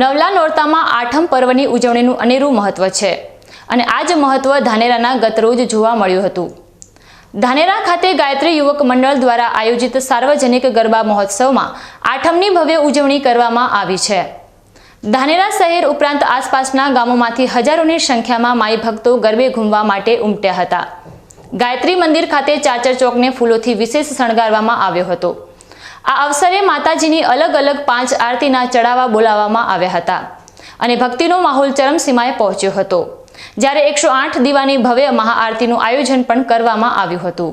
નવલા નોરતામાં આઠમ પર્વની ઉજવણીનું અનેરું મહત્વ છે. અને આ જ મહત્વ ધાનેરાના ગતરોજ જોવા મળ્યું હતું. ધાનેરા ખાતે ગાયત્રી યુવક મંડળ દ્વારા આયોજિત સાર્વજનિક ગરબા મહોત્સવમાં આઠમની ભવ્ય ઉજવણી કરવામાં આવી છે. ધાનેરા શહેર ઉપરાંત આસપાસના ગામોમાંથી હજારોની સંખ્યામાં માઈ ભક્તો ગરબે ઘૂમવા માટે ઉમટ્યા હતા. ગાયત્રી મંદિર ખાતે ચાચર ચોકને ફૂલોથી વિશેષ શણગારવામાં આવ્યો હતો. આ અવસરે માતાજીની અલગ અલગ પાંચ આરતીના ચડાવા બોલાવવામાં આવ્યા હતા અને ભક્તિનો માહોલ ચરમસીમાએ પહોંચ્યો હતો. જ્યારે એકસો આઠ દીવાની ભવ્ય મહાઆરતીનું આયોજન પણ કરવામાં આવ્યું હતું.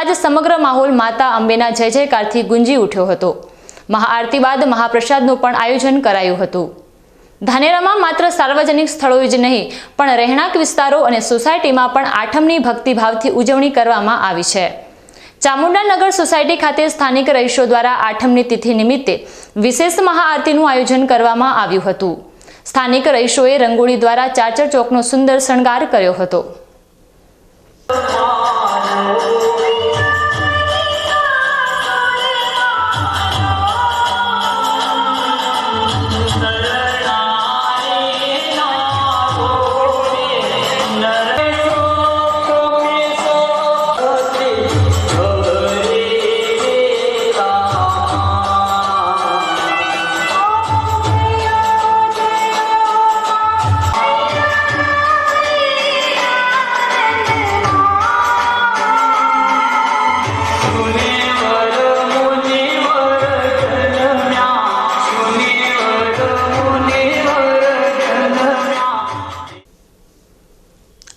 થતાં જ સમગ્ર માહોલ માતા અંબેના જય જયકારથી ગુંજી ઉઠ્યો હતો. મહાઆરતી બાદ મહાપ્રસાદનું પણ આયોજન કરાયું હતું. ધાનેરામાં માત્ર સાર્વજનિક સ્થળોએ જ નહીં, પણ રહેણાંક વિસ્તારો અને સોસાયટીમાં પણ આઠમની ભક્તિભાવથી ઉજવણી કરવામાં આવી છે. ચામુંડાનગર સોસાયટી ખાતે સ્થાનિક રહીશો દ્વારા આઠમની તિથિ નિમિત્તે વિશેષ મહાઆરતીનું આયોજન કરવામાં આવ્યું હતું. સ્થાનિક રહીશોએ રંગોળી દ્વારા ચાચર ચોકનો સુંદર શણગાર કર્યો હતો.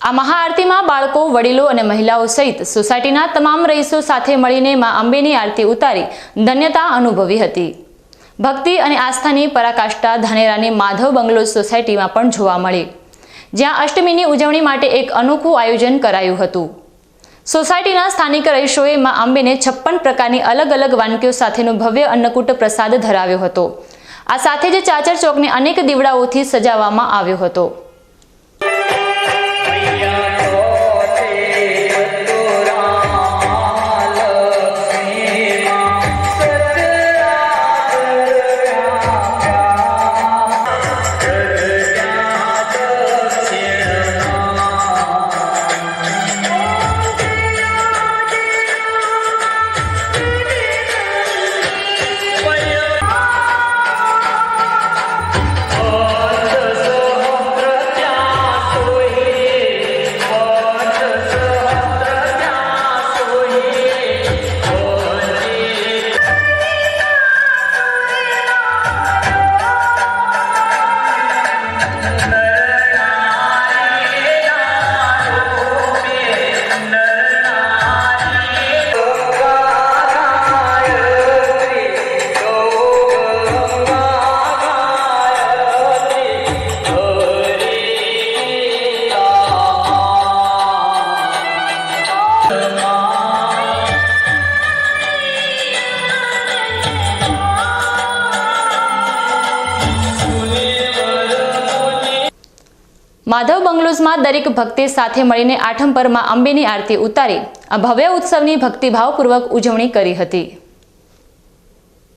આ મહાઆરતીમાં બાળકો, વડીલો અને મહિલાઓ સહિત સોસાયટીના તમામ રહીશો સાથે મળીને મા અંબેની આરતી ઉતારી ધન્યતા અનુભવી હતી. ભક્તિ અને આસ્થાની પરાકાષ્ઠા ધાનેરાની માધવ બંગલો સોસાયટીમાં પણ જોવા મળી. જ્યાં અષ્ટમીની ઉજવણી માટે એક અનોખું આયોજન કરાયું હતું. સોસાયટીના સ્થાનિક રહીશોએ મા અંબેને છપ્પન પ્રકારની અલગ અલગ વાનગીઓ સાથેનો ભવ્ય અન્નકૂટ પ્રસાદ ધરાવ્યો હતો. આ સાથે જ ચાચર ચોકને અનેક દીવડાઓથી સજાવવામાં આવ્યો હતો. માધવ બંગલોઝમાં દરેક ભક્તિ સાથે મળીને આઠમ પરમાં અંબેની આરતી ઉતારી. આ ભવ્ય ઉત્સવની ભક્તિભાવપૂર્વક ઉજવણી કરી હતી.